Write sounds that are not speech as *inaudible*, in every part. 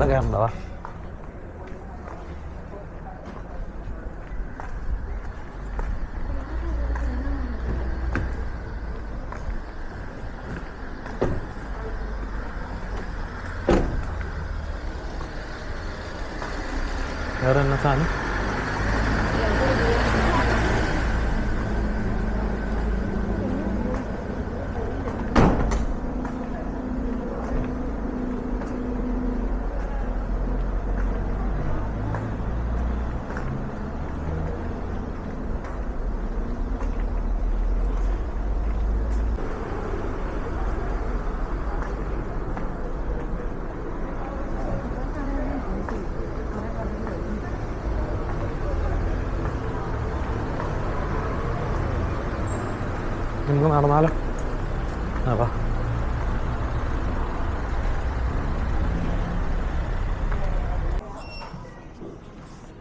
ഇവിടെ കയറണ്ടോ വേറെ എന്നാ സാധനം നമുക്ക് നടന്നാലോ ആ വാ.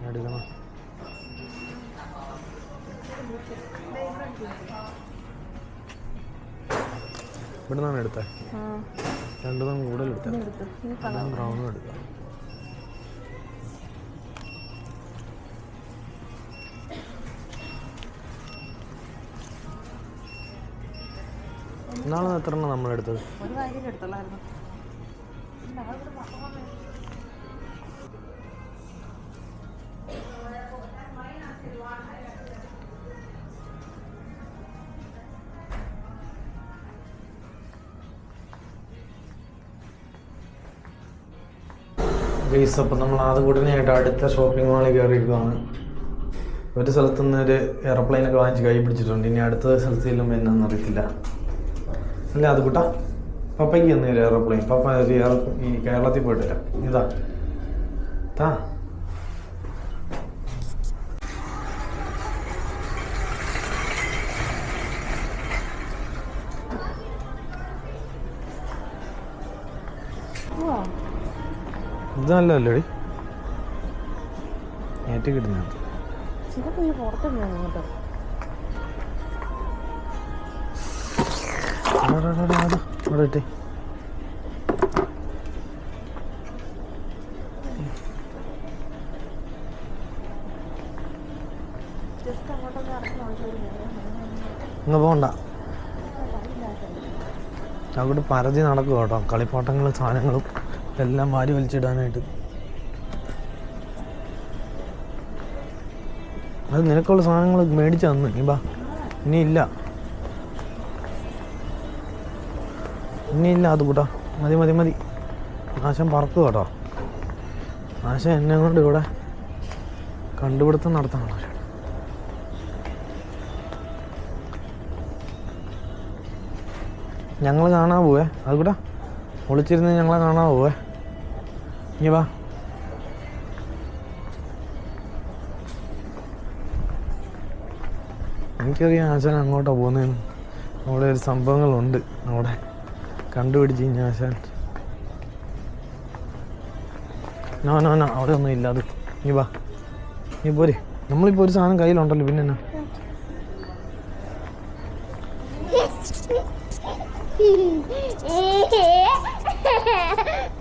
എടുക്കണം ഇവിടെ നിന്നാണ് എടുത്തത് രണ്ടും കൂടുതൽ എടുത്തത് ബ്രൗണും എടുക്കാം. ഇന്നാളെ എത്ര എണ്ണം നമ്മളെടുത്തത് ഗൈസ് അപ്പം നമ്മൾ ആദ്യകൂടനായിട്ട് അടുത്ത ഷോപ്പിംഗ് മാളിൽ കയറിയിരിക്കുകയാണ് ഒരു സ്ഥലത്തുനിന്ന് ഒരു എയർപ്ലെയിനൊക്കെ വാങ്ങിച്ച് കൈ പിടിച്ചിട്ടുണ്ട്. ഇനി അടുത്ത സ്ഥലത്തേലും എന്നാന്ന് അറിയത്തില്ല. അല്ല അത് കൂട്ടാ. പപ്പയ്ക്ക് തന്നെ ഒരു എയർപ്ലെയിൻ പപ്പ ഒരു എയർ ഈ കേരളത്തിൽ പോയിട്ടില്ല. ഇതാ. താ. ഇത് നല്ലതല്ലേടി ഏറ്റവും കിട്ടുന്നത്. ചിലപ്പോൾ ഈ അവിടെ ഇങ്ങ് പോണ്ട അവിടെ പരതി നടക്കും കേട്ടോ കളിപ്പാട്ടങ്ങളും സാധനങ്ങളും എല്ലാം വാരി വലിച്ചിടാനായിട്ട് അത് നിനക്കുള്ള സാധനങ്ങൾ മേടിച്ചു തന്നു ഇനി ബാ ഇനി ഇല്ല ഇനി ഇല്ല അത് കൂട്ടാ. മതി മതി മതി. ആശം പറക്കുക കേട്ടോ. ആശം എന്നെ കൊണ്ട് ഇവിടെ കണ്ടുപിടുത്തം നടത്തണം ഞങ്ങൾ കാണാൻ പോവേ. അത് കൂട്ടാ. ഒളിച്ചിരുന്ന് ഞങ്ങളെ കാണാൻ പോവേ. ഇനി വാ. എനിക്കറിയാം ആശാൻ അങ്ങോട്ടാണ് പോകുന്നതെന്ന്. അവിടെ ഒരു സംഭവങ്ങളുണ്ട്. അവിടെ. കണ്ടുപിടിച്ച് ഞാൻ നോ നോ നോ അവിടെ ഒന്നും ഇല്ല അത് നീ വാ. നീ പോരെ. നമ്മളിപ്പോ ഒരു സാധനം കയ്യിലുണ്ടല്ലോ പിന്നെ എന്നാ? *laughs* *laughs* *laughs*